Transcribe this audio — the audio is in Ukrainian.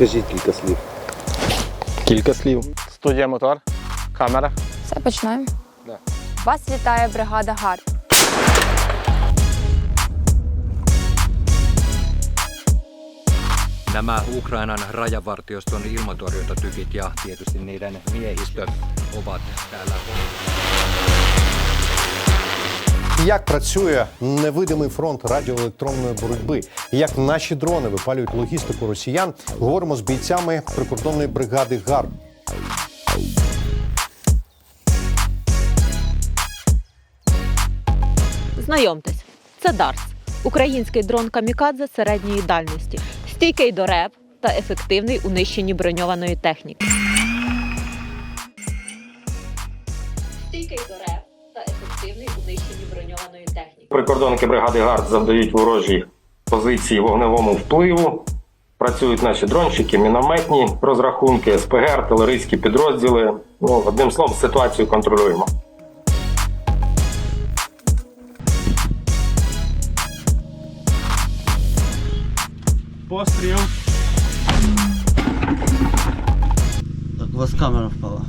Скажіть кілька слів. Кілька слів. Студія мотор, камера. Все, починаємо. Да. Вас вітає бригада ГАР. Nämä Ukrainan rajavartioston ilmatorjuntatykit ja tietysti niiden miehistö ovat täällä Як працює невидимий фронт радіоелектронної боротьби? Як наші дрони випалюють логістику росіян? Говоримо з бійцями прикордонної бригади ГАР. Знайомтесь, це Дарс, український дрон камікадзе середньої дальності, стійкий до РЕП та ефективний у нищенні броньованої техніки. Стійкий до РЕП та ефективний у нищенні броньованої техніки. Прикордонники бригади ГАРД завдають ворожій позиції вогневому впливу. Працюють наші дронщики, мінометні розрахунки, СПГ, артилерійські підрозділи. Ну, одним словом, ситуацію контролюємо. Так, у вас камера впала.